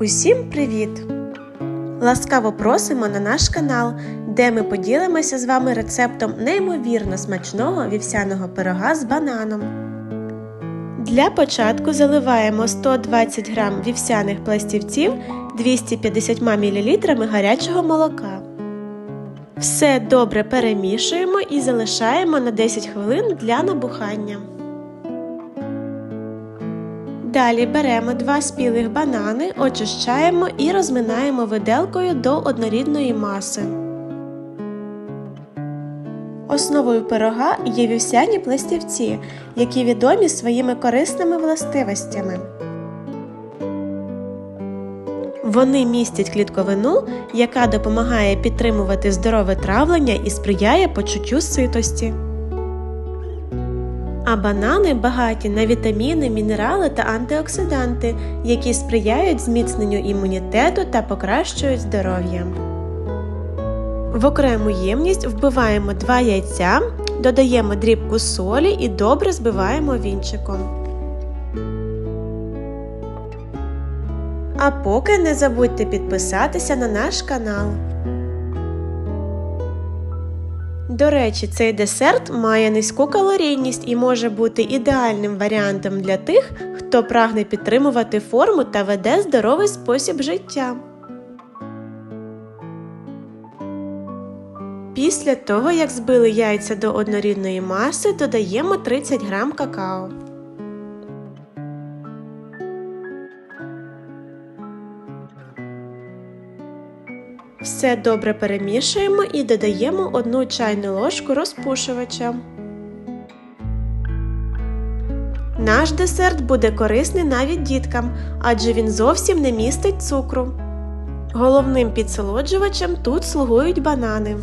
Усім привіт! Ласкаво просимо на наш канал, де ми поділимося з вами рецептом неймовірно смачного вівсяного пирога з бананом. Для початку заливаємо 120 г вівсяних пластівців 250 мл гарячого молока. Все добре перемішуємо і залишаємо на 10 хвилин для набухання. Далі беремо два спілих банани, очищаємо і розминаємо виделкою до однорідної маси. Основою пирога є вівсяні пластівці, які відомі своїми корисними властивостями. Вони містять клітковину, яка допомагає підтримувати здорове травлення і сприяє почуттю ситості. А банани багаті на вітаміни, мінерали та антиоксиданти, які сприяють зміцненню імунітету та покращують здоров'я. В окрему ємність вбиваємо 2 яйця, додаємо дрібку солі і добре збиваємо вінчиком. А поки не забудьте підписатися на наш канал. До речі, цей десерт має низьку калорійність і може бути ідеальним варіантом для тих, хто прагне підтримувати форму та веде здоровий спосіб життя. Після того, як збили яйця до однорідної маси, додаємо 30 г какао. Все добре перемішуємо і додаємо 1 чайну ложку розпушувача. Наш десерт буде корисний навіть діткам, адже він зовсім не містить цукру. Головним підсолоджувачем тут слугують банани.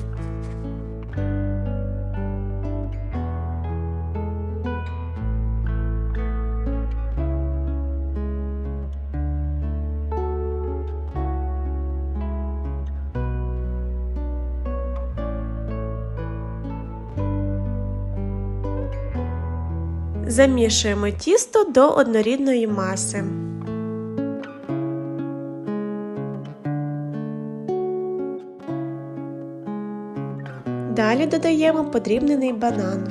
Замішуємо тісто до однорідної маси. Далі додаємо подрібнений банан.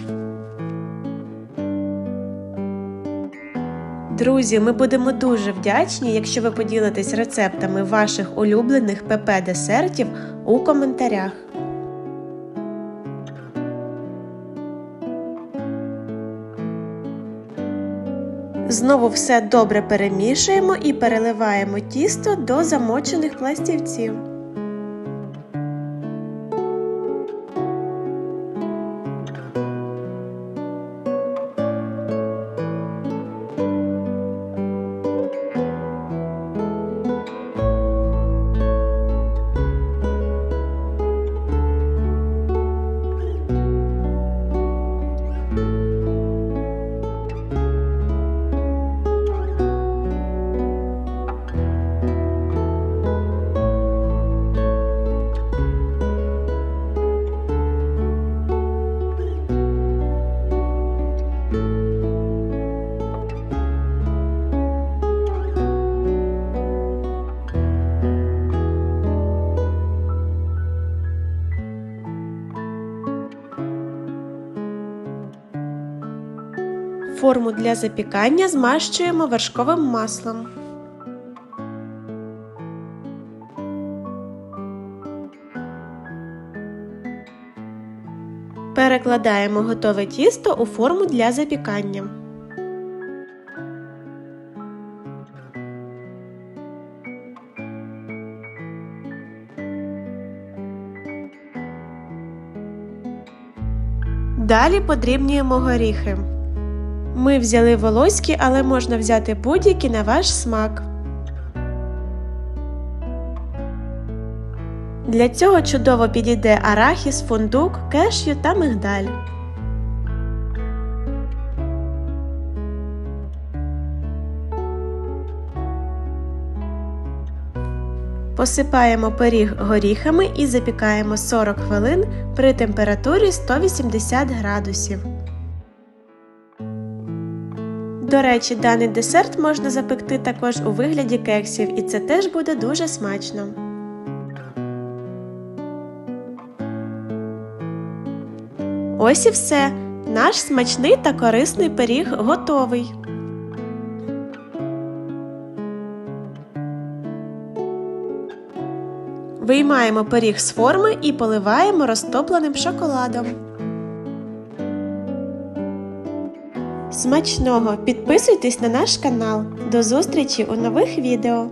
Друзі, ми будемо дуже вдячні, якщо ви поділитесь рецептами ваших улюблених ПП-десертів у коментарях. Знову все добре перемішуємо і переливаємо тісто до замочених пластівців. Форму для запікання змащуємо вершковим маслом. Перекладаємо готове тісто у форму для запікання. Далі подрібнюємо горіхи. Ми взяли волоські, але можна взяти будь-які на ваш смак. Для цього чудово підійде арахіс, фундук, кешю та мигдаль. Посипаємо пиріг горіхами і запікаємо 40 хвилин при температурі 180 градусів. До речі, даний десерт можна запекти також у вигляді кексів, і це теж буде дуже смачно. Ось і все. Наш смачний та корисний пиріг готовий. Виймаємо пиріг з форми і поливаємо розтопленим шоколадом. Смачного! Підписуйтесь на наш канал. До зустрічі у нових відео!